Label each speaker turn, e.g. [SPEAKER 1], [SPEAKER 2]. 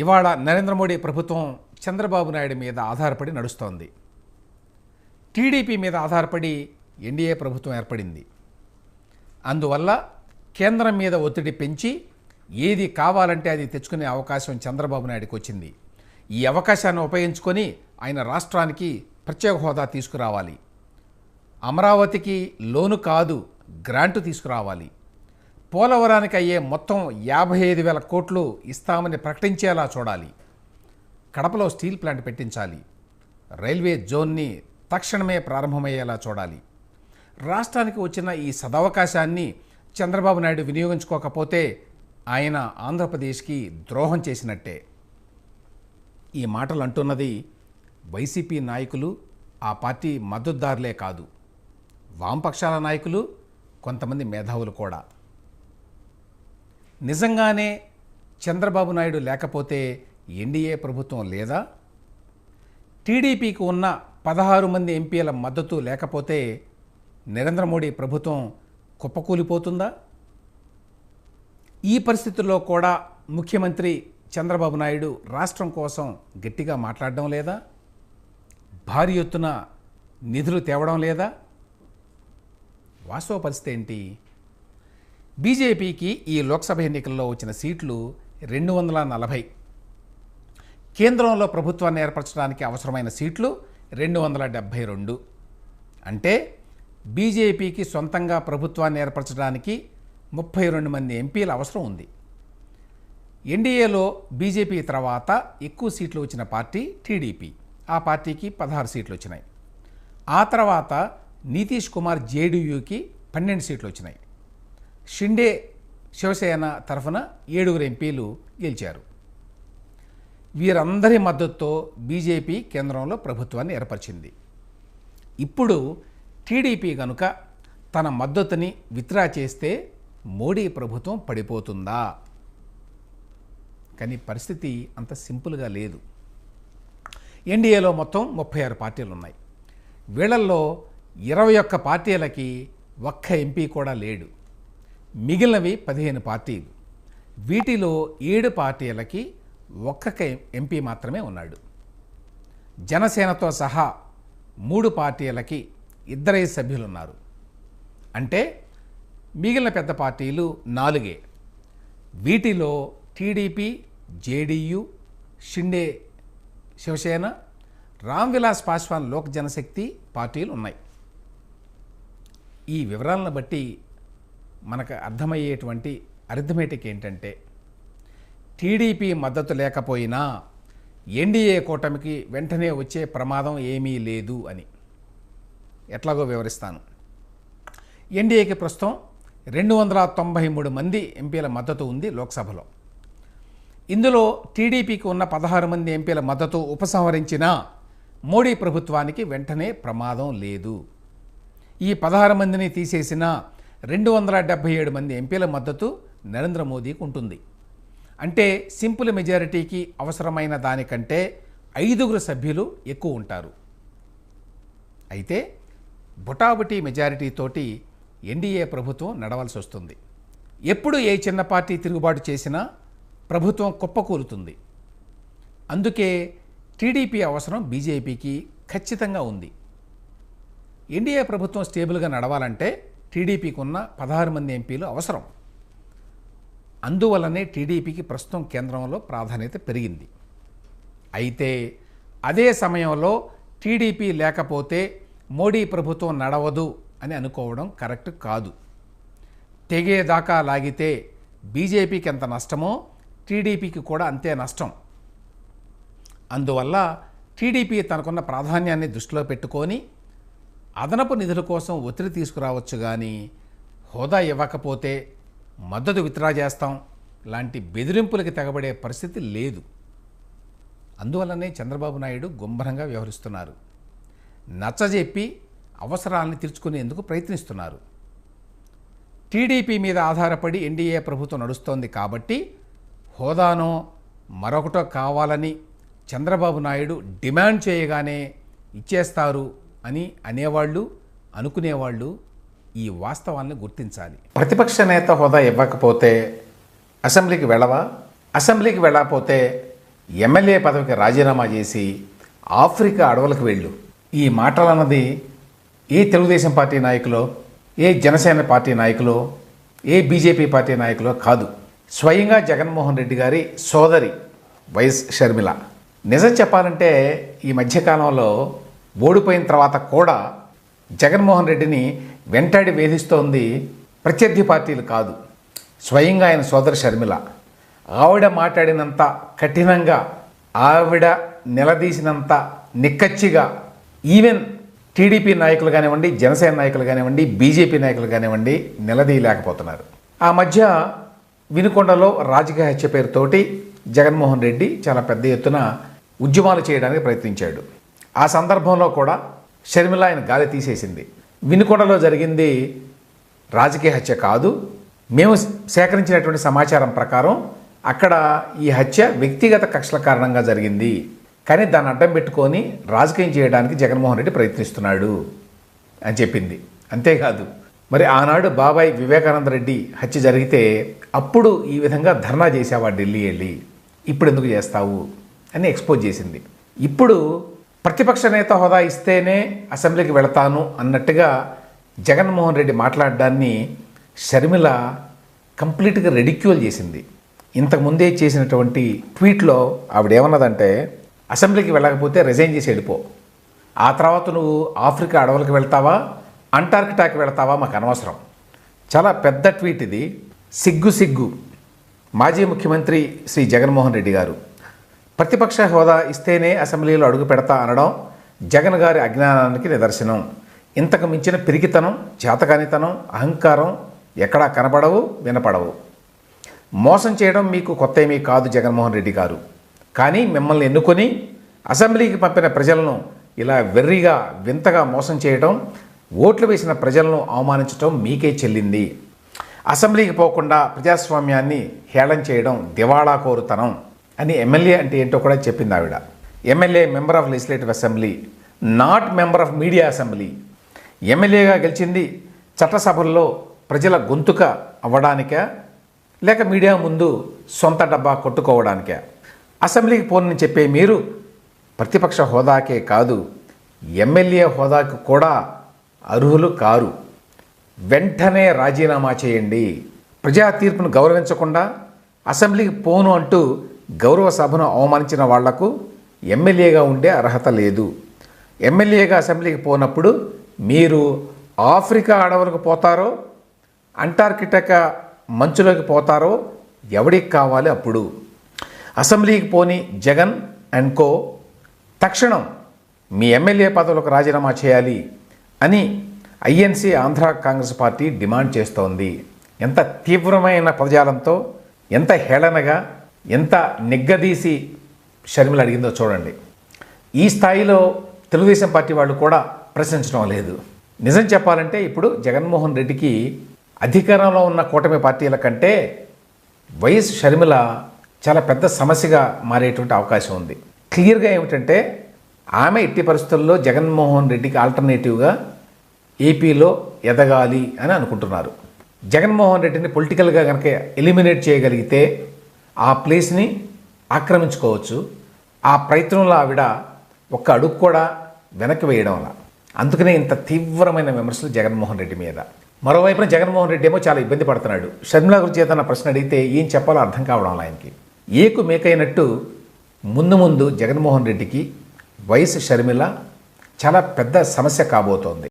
[SPEAKER 1] ఇవాళ నరేంద్ర మోడీ ప్రభుత్వం చంద్రబాబు నాయుడు మీద ఆధారపడి నడుస్తోంది. టీడీపీ మీద ఆధారపడి ఎన్డీఏ ప్రభుత్వం ఏర్పడింది. అందువల్ల కేంద్రం మీద ఒత్తిడి పెంచి ఏది కావాలంటే అది తెచ్చుకునే అవకాశం చంద్రబాబు నాయుడుకి వచ్చింది. ఈ అవకాశాన్ని ఉపయోగించుకొని ఆయన రాష్ట్రానికి ప్రత్యేక హోదా తీసుకురావాలి. అమరావతికి లోను కాదు గ్రాంటు తీసుకురావాలి. పోలవరానికి అయ్యే మొత్తం యాభై ఐదు వేల కోట్లు ఇస్తామని ప్రకటించేలా చూడాలి. కడపలో స్టీల్ ప్లాంట్ పెట్టించాలి. రైల్వే జోన్ని తక్షణమే ప్రారంభమయ్యేలా చూడాలి. రాష్ట్రానికి వచ్చిన ఈ సదవకాశాన్ని చంద్రబాబు నాయుడు వినియోగించుకోకపోతే ఆయన ఆంధ్రప్రదేశ్కి ద్రోహం చేసినట్టే. ఈ మాటలు అంటున్నది వైసీపీ నాయకులు ఆ పార్టీ మద్దతుదారులే కాదు. వామపక్షాల నాయకులు కొంతమంది మేధావులు కూడా. నిజంగానే చంద్రబాబు నాయుడు లేకపోతే ఎన్డీఏ ప్రభుత్వం లేదా? టీడీపీకి ఉన్న పదహారు మంది ఎంపీల మద్దతు లేకపోతే నరేంద్ర మోడీ ప్రభుత్వం కుప్పకూలిపోతుందా? ఈ పరిస్థితుల్లో కూడా ముఖ్యమంత్రి చంద్రబాబు నాయుడు రాష్ట్రం కోసం గట్టిగా మాట్లాడడం లేదా? భారీ ఎత్తున నిధులు తేవడం లేదా? వాస్తవ పరిస్థితి ఏంటి? బీజేపీకి ఈ లోక్సభ ఎన్నికల్లో వచ్చిన సీట్లు రెండు వందల నలభై. కేంద్రంలో ప్రభుత్వాన్ని ఏర్పరచడానికి అవసరమైన సీట్లు రెండు వందల డెబ్భై రెండు. అంటే బీజేపీకి సొంతంగా ప్రభుత్వాన్ని ఏర్పరచడానికి ముప్పై రెండు మంది ఎంపీల అవసరం ఉంది. ఎన్డీఏలో బీజేపీ తర్వాత ఎక్కువ సీట్లు వచ్చిన పార్టీ టీడీపీ. ఆ పార్టీకి పదహారు సీట్లు వచ్చినాయి. ఆ తర్వాత నితీష్ కుమార్ జేడీయూకి పన్నెండు సీట్లు వచ్చినాయి. షిండే శివసేన తరఫున ఏడుగురు ఎంపీలు గెలిచారు. వీరందరి మద్దతుతో బీజేపీ కేంద్రంలో ప్రభుత్వాన్ని ఏర్పరిచింది. ఇప్పుడు టీడీపీ కనుక తన మద్దతుని విత్డ్రా చేస్తే మోడీ ప్రభుత్వం పడిపోతుందా? కానీ పరిస్థితి అంత సింపుల్గా లేదు. ఎన్డీఏలో మొత్తం ముప్పై ఆరు పార్టీలు ఉన్నాయి వీళ్ళల్లో ఇరవై ఒక్క పార్టీలకి ఒక్క ఎంపీ కూడా లేడు. మిగిలినవి పదిహేను పార్టీలు. వీటిలో ఏడు పార్టీలకి ఒక్క ఎంపీ మాత్రమే ఉన్నాడు. జనసేనతో సహా మూడు పార్టీలకి ఇద్దరే సభ్యులున్నారు. అంటే మిగిలిన పెద్ద పార్టీలు నాలుగే. వీటిలో టీడీపీ జేడీయూ షిండే శివసేన రామ్ విలాస్ పాస్వాన్ లోక్ జనశక్తి పార్టీలు ఉన్నాయి. ఈ వివరాలను బట్టి మనకు అర్థమయ్యేటువంటి అరిథమెటిక్ ఏంటంటే టీడీపీ మద్దతు లేకపోయినా ఎన్డీఏ కూటమికి వెంటనే వచ్చే ప్రమాదం ఏమీ లేదు అని. ఎట్లాగో వివరిస్తాను. ఎన్డీఏకి ప్రస్తుతం రెండు వందల తొంభై మూడు మంది ఎంపీల మద్దతు ఉంది లోక్సభలో. ఇందులో టీడీపీకి ఉన్న పదహారు మంది ఎంపీల మద్దతు ఉపసంహరించినా మోడీ ప్రభుత్వానికి వెంటనే ప్రమాదం లేదు. ఈ పదహారు మందిని తీసేసిన రెండు వందల డెబ్భై ఏడు మంది ఎంపీల మద్దతు నరేంద్ర మోదీకి ఉంటుంది. అంటే సింపుల్ మెజారిటీకి అవసరమైన దానికంటే ఐదుగురు సభ్యులు ఎక్కువ ఉంటారు. అయితే బుటాబుటీ మెజారిటీతోటి ఎన్డీఏ ప్రభుత్వం నడవలసి వస్తుంది. ఎప్పుడు ఏ చిన్న పార్టీ తిరుగుబాటు చేసినా ప్రభుత్వం కుప్పకూలుతుంది అందుకే టీడీపీ అవసరం బీజేపీకి ఖచ్చితంగా ఉంది. ఎన్డీఏ ప్రభుత్వం స్టేబుల్గా నడవాలంటే టీడీపీకి ఉన్న పదహారు మంది ఎంపీలు అవసరం. అందువల్లనే టీడీపీకి ప్రస్తుతం కేంద్రంలో ప్రాధాన్యత పెరిగింది. అయితే అదే సమయంలో టీడీపీ లేకపోతే మోడీ ప్రభుత్వం నడవదు అని అనుకోవడం కరెక్ట్ కాదు. తెగేదాకా లాగితే బీజేపీకి ఎంత నష్టమో టీడీపీకి కూడా అంతే నష్టం. అందువల్ల టీడీపీ తనకున్న ప్రాధాన్యాన్ని దృష్టిలో పెట్టుకొని అదనపు నిధుల కోసం ఒత్తిడి తీసుకురావచ్చు కానీ హోదా ఇవ్వకపోతే మద్దతు విత్డ్రా చేస్తాం. లాంటి బెదిరింపులకి తెగబడే పరిస్థితి లేదు. అందువల్లనే చంద్రబాబు నాయుడు గుంభరంగా వ్యవహరిస్తున్నారు. నచ్చజెప్పి అవసరాలను తీర్చుకునేందుకు ప్రయత్నిస్తున్నారు. టీడీపీ మీద ఆధారపడి ఎన్డీఏ ప్రభుత్వం నడుస్తోంది కాబట్టి హోదానో మరొకటో కావాలని చంద్రబాబు నాయుడు డిమాండ్ చేయగానే ఇచ్చేస్తారు అని అనేవాళ్ళు అనుకునేవాళ్ళు ఈ వాస్తవాన్ని గుర్తించాలి. ప్రతిపక్ష నేత హోదా ఇవ్వకపోతే అసెంబ్లీకి వెళ్ళవా? అసెంబ్లీకి వెళ్ళకపోతే ఎమ్మెల్యే పదవికి రాజీనామా చేసి ఆఫ్రికా అడవులకు వెళ్ళు. ఈ మాటలు అన్నది ఏ తెలుగుదేశం పార్టీ నాయకులో ఏ జనసేన పార్టీ నాయకులో ఏ బీజేపీ పార్టీ నాయకులో కాదు. స్వయంగా జగన్మోహన్ రెడ్డి గారి సోదరి వైఎస్ షర్మిల. నిజం చెప్పాలంటే ఈ మధ్యకాలంలో ఓడిపోయిన తర్వాత కూడా జగన్మోహన్ రెడ్డిని వెంటాడి వేధిస్తోంది ప్రత్యర్థి పార్టీలు కాదు. స్వయంగా ఆయన సోదర షర్మిల. ఆవిడ మాట్లాడినంత కఠినంగా ఆవిడ నిలదీసినంత నిక్కచ్చిగా ఈవెన్ టీడీపీ నాయకులు కానివ్వండి జనసేన నాయకులు కానివ్వండి బీజేపీ నాయకులు కానివ్వండి నిలదీయలేకపోతున్నారు. ఆ మధ్య వినుకొండలో రాజకీయ హత్య పేరుతోటి జగన్మోహన్ రెడ్డి చాలా పెద్ద ఎత్తున ఉద్యమాలు చేయడానికి ప్రయత్నించాడు. ఆ సందర్భంలో కూడా షర్మిల ఆయన గాలి తీసేసింది. వినుకొండలో జరిగింది రాజకీయ హత్య కాదు. మేము సేకరించినటువంటి సమాచారం ప్రకారం అక్కడ ఈ హత్య వ్యక్తిగత కక్షల కారణంగా జరిగింది. కానీ దాన్ని అడ్డం పెట్టుకొని రాజకీయం చేయడానికి జగన్మోహన్ రెడ్డి ప్రయత్నిస్తున్నాడు అని చెప్పింది. అంతేకాదు మరి ఆనాడు బాబాయ్ వివేకానంద రెడ్డి హత్య జరిగితే అప్పుడు ఈ విధంగా ధర్నా చేసావా ఢిల్లీ వెళ్ళి? ఇప్పుడు ఎందుకు చేస్తావు? అని ఎక్స్పోజ్ చేసింది. ఇప్పుడు ప్రతిపక్ష నేత హోదా ఇస్తేనే అసెంబ్లీకి వెళతాను అన్నట్టుగా జగన్మోహన్ రెడ్డి మాట్లాడడాన్ని షర్మిల కంప్లీట్గా రెడిక్యూల్ చేసింది. ఇంతకుముందే చేసినటువంటి ట్వీట్లో ఆవిడేమన్నదంటే అసెంబ్లీకి వెళ్ళకపోతే రిజైన్ చేసి వెళ్ళిపో. ఆ తర్వాత నువ్వు ఆఫ్రికా అడవులకు వెళ్తావా అంటార్కిటాకి వెళ్తావా మాకు అనవసరం. చాలా పెద్ద ట్వీట్ ఇది. సిగ్గు సిగ్గు. మాజీ ముఖ్యమంత్రి శ్రీ జగన్మోహన్ రెడ్డి గారు. ప్రతిపక్ష హోదా ఇస్తేనే అసెంబ్లీలో అడుగు పెడతా అనడం జగన్ గారి అజ్ఞానానికి నిదర్శనం. ఇంతకు మించిన పిరికితనం చేతకానితనం అహంకారం ఎక్కడా కనపడవు వినపడవు. మోసం చేయడం మీకు కొత్త ఏమీ కాదు జగన్మోహన్ రెడ్డి గారు. కానీ మిమ్మల్ని ఎన్నుకొని అసెంబ్లీకి పంపిన ప్రజలను ఇలా వెర్రిగా వింతగా మోసం చేయడం ఓట్లు వేసిన ప్రజలను అవమానించడం మీకే చెల్లింది. అసెంబ్లీకి పోకుండా ప్రజాస్వామ్యాన్ని హేళన చేయడం దివాళా కోరుతనం. అని ఎమ్మెల్యే అంటే ఏంటో కూడా చెప్పింది ఆవిడ. MLA member of legislative assembly not member of media assembly. ఎమ్మెల్యేగా గెలిచింది చట్టసభల్లో ప్రజల గొంతుక అవ్వడానికా లేక మీడియా ముందు సొంత డబ్బా కొట్టుకోవడానికే? అసెంబ్లీకి పోనని చెప్పే మీరు ప్రతిపక్ష హోదాకే కాదు ఎమ్మెల్యే హోదాకు కూడా అర్హులు కారు. వెంటనే రాజీనామా చేయండి. ప్రజా తీర్పును గౌరవించకుండా అసెంబ్లీకి పోను అంటూ గౌరవ సభను అవమానించిన వాళ్ళకు ఎమ్మెల్యేగా ఉండే అర్హత లేదు. ఎమ్మెల్యేగా అసెంబ్లీకి పోనప్పుడు మీరు ఆఫ్రికా అడవులకు పోతారో అంటార్కిటికా మంచులోకి పోతారో ఎవడికి కావాలి అప్పుడు? అసెంబ్లీకి పోని జగన్ అండ్ కో తక్షణం మీ ఎమ్మెల్యే పదవులకు రాజీనామా చేయాలి అని INC Andhra Congress party demand చేస్తోంది. ఎంత తీవ్రమైన పదజాలంతో ఎంత హేళనగా ఎంత నిగ్గదీసి షర్మిల అడిగిందో చూడండి. ఈ స్థాయిలో తెలుగుదేశం పార్టీ వాళ్ళు కూడా ప్రశ్నించడం లేదు. నిజం చెప్పాలంటే ఇప్పుడు జగన్మోహన్ రెడ్డికి అధికారంలో ఉన్న కూటమి పార్టీల కంటే వైఎస్ షర్మిల చాలా పెద్ద సమస్యగా మారేటువంటి అవకాశం ఉంది. క్లియర్గా ఏమిటంటే ఆమె ఎట్టి పరిస్థితుల్లో జగన్మోహన్ రెడ్డికి ఆల్టర్నేటివ్గా ఏపీలో ఎదగాలి అని అనుకుంటున్నారు. జగన్మోహన్ రెడ్డిని పొలిటికల్గా కనుక ఎలిమినేట్ చేయగలిగితే ఆ ప్లేస్ని ఆక్రమించుకోవచ్చు. ఆ ప్రయత్నంలో ఆవిడ ఒక్క అడుగు కూడా వెనక్కి వేయడం అందుకనే ఇంత తీవ్రమైన విమర్శలు జగన్మోహన్ రెడ్డి మీద. మరోవైపున జగన్మోహన్ రెడ్డి ఏమో చాలా ఇబ్బంది పడుతున్నాడు. షర్మిల గురించి ఏదైనా ప్రశ్న అడిగితే ఏం చెప్పాలో అర్థం కావడం ఆయనకి. ఏకు మేకైనట్టు ముందు ముందు జగన్మోహన్ రెడ్డికి వయసు షర్మిల చాలా పెద్ద సమస్య కాబోతోంది.